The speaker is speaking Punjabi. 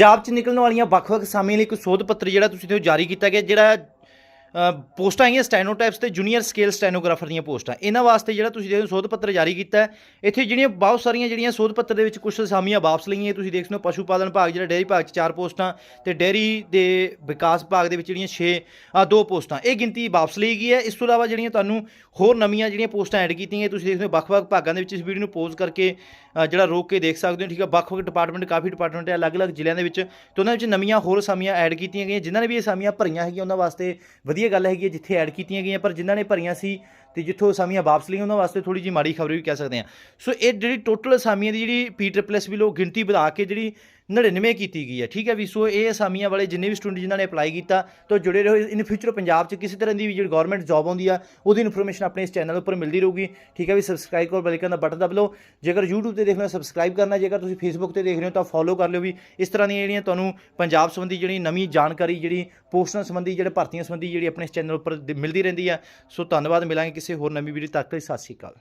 ਪੰਜਾਬ 'ਚ ਨਿਕਲਣ ਵਾਲੀਆਂ ਵੱਖ-ਵੱਖ ਅਸਾਮੀਆਂ ਲਈ ਇੱਕ ਸੋਧ ਪੱਤਰ ਜਿਹੜਾ ਤੁਸੀਂ ਤੇ ਜਾਰੀ ਕੀਤਾ ਗਿਆ, ਜਿਹੜਾ ਪੋਸਟਾਂ ਆਈਆਂ ਸਟੈਨੋਟਾਈਪਸ ਤੇ ਜੂਨੀਅਰ ਸਕੇਲ ਸਟੈਨੋਗ੍ਰਾਫਰ ਦੀਆਂ ਪੋਸਟਾਂ। ਇਹਨਾਂ ਵਾਸਤੇ ਜਿਹੜਾ ਤੁਸੀਂ ਦੇਖੋ ਸੋਧ ਪੱਤਰ ਜਾਰੀ ਕੀਤਾ ਇੱਥੇ ਜਿਹੜੀਆਂ ਬਹੁਤ ਸਾਰੀਆਂ ਜਿਹੜੀਆਂ ਸੋਧ ਪੱਤਰ ਦੇ ਵਿੱਚ ਕੁਝ ਅਸਾਮੀਆਂ ਵਾਪਸ ਲਈਆਂ ਤੁਸੀਂ ਦੇਖ ਸਕਦੇ ਹੋ ਪਸ਼ੂ ਪਾਲਣ ਭਾਗ ਜਿਹੜਾ, ਡੇਅਰੀ ਭਾਗ 'ਚ ਚਾਰ ਪੋਸਟਾਂ ਤੇ ਡੇਅਰੀ ਦੇ ਵਿਕਾਸ ਵਿਭਾਗ ਦੇ ਵਿੱਚ ਜਿਹੜੀਆਂ 6 ਆ ਦੋ ਪੋਸਟਾਂ। ਇਹ ਗਿਣਤੀ ਵਾਪਸ ਲਈ ਗਈ ਹੈ। ਇਸ ਤੋਂ ਇਲਾਵਾ ਜਿਹੜੀਆਂ ਤੁਹਾਨੂੰ ਹੋਰ ਨਵੀਆਂ ਜਿਹੜੀਆਂ ਪੋਸਟਾਂ ਐਡ ਕੀਤੀਆਂ ਤੁਸੀਂ ਦੇਖਦੇ ਹੋ, ਵੱਖ-ਵੱਖ ਭਾਗਾਂ ਦੇ ਵਿੱਚ ਇਸ ਵੀਡੀਓ ਨੂੰ ਪੋਜ਼ ਕਰਕੇ ਜਿਹੜਾ ਰੋਕ ਕੇ ਦੇਖ ਸਕਦੇ ਹੋ, ਠੀਕ ਹੈ, ਵੱਖ-ਵੱਖ ਡਿਪਾਰਟਮੈਂਟ, ਕਾਫੀ ਡਿਪਾਰਟਮੈਂਟ ਹੈ, ਅਲੱਗ-ਅਲੱਗ ਜ਼ਿਲ੍ਹਿਆਂ ਦੇ ਵਿੱਚ। ਤੇ ਉਹਨਾਂ ਵਿੱਚ ਨਵੀਆਂ ਹੋਰ ਅਸਾਮੀਆਂ ਐਡ ਕੀਤੀਆਂ ਗਈਆਂ, ਜਿਨ੍ਹਾਂ ਨੇ ਵੀ ਅਸਾਮੀਆਂ ਭਰੀਆਂ ਹੈਗੀਆਂ, ਉਹਨਾਂ ਵਾਸਤੇ ਵਧੀਆ ਗੱਲ ਹੈਗੀ ਹੈ ਜਿੱਥੇ ਐਡ ਕੀਤੀਆਂ ਗਈਆਂ, ਪਰ ਜਿਨ੍ਹਾਂ ਨੇ ਭਰੀਆਂ ਸੀ ਤੇ ਜਿੱਥੋਂ ਅਸਾਮੀਆਂ ਵਾਪਸ ਲਈਆਂ, ਉਹਨਾਂ ਵਾਸਤੇ ਥੋੜੀ ਜਿਹੀ ਮਾੜੀ ਖਬਰ ਵੀ ਕਹਿ ਸਕਦੇ ਹਾਂ। ਸੋ ਇਹ ਜਿਹੜੀ ਟੋਟਲ ਅਸਾਮੀਆਂ ਦੀ ਜਿਹੜੀ ਪੀ ਟ੍ਰਿਪਲ ਐਸ ਵੀ ਲੋ ਗਿਣਤੀ ਵਧਾ ਕੇ ਜਿਹੜੀ 99 ਕੀਤੀ ਗਈ ਹੈ। ਠੀਕ ਹੈ ਵੀ ਸੋ ਇਹ ਅਸਾਮੀਆਂ ਵਾਲੇ ਜਿੰਨੇ ਵੀ ਸਟੂਡੈਂਟ ਜਿਨ੍ਹਾਂ ਨੇ ਅਪਲਾਈ ਕੀਤਾ, ਤਾਂ ਜੁੜੇ ਰਹੋ। ਇਨ ਫਿਊਚਰ ਪੰਜਾਬ 'ਚ ਕਿਸੇ ਤਰ੍ਹਾਂ ਦੀ ਵੀ ਜਿਹੜੀ ਗਵਰਨਮੈਂਟ ਜੌਬ ਆਉਂਦੀ ਆ, ਉਹਦੀ ਇਨਫੋਰਮੇਸ਼ਨ ਆਪਣੇ ਇਸ ਚੈਨਲ ਉੱਪਰ ਮਿਲਦੀ ਰਹੂਗੀ। ਠੀਕ ਹੈ ਵੀ ਸਬਸਕ੍ਰਾਈਬ ਕਰੋ ਬੈਲ ਆਈਕਨ ਦਾ ਬਟਨ ਦਬ ਲਓ। ਜੇਕਰ YouTube ਤੇ ਦੇਖ ਰਹੇ ਹੋ ਸਬਸਕ੍ਰਾਈਬ ਕਰਨਾ। ਜੇਕਰ ਤੁਸੀਂ Facebook ਤੇ ਦੇਖ ਰਹੇ ਹੋ, ਤਾਂ ਫੋਲੋ ਕਰ ਲਿਓ ਵੀ। ਇਸ ਤਰ੍ਹਾਂ ਦੀਆਂ ਜਿਹੜੀਆਂ ਤੁਹਾਨੂੰ ਪੰਜਾਬ ਸੰਬੰਧੀ ਜਿਹੜੀ ਨਵੀਂ ਜਾਣਕਾਰੀ, ਜਿਹੜੀ ਪੋਸਟਾਂ ਸੰਬੰਧੀ, ਜਿਹੜੇ ਭਰਤੀਆਂ ਸੰਬੰਧੀ ਜਿਹੜੀ ਆਪਣੇ ਇਸ ਚੈਨਲ ਉੱਪਰ ਮਿਲਦੀ ਰਹਿੰਦੀ ਆ। ਸੋ ਧੰਨਵਾਦ। ਮਿਲਾਂਗੇ ਕਿਸੇ ਹੋਰ ਨਵੀਂ ਵੀਡੀਓ ਤੱਕ ਸਤਿ ਸ਼੍ਰੀ ਅਕਾਲ।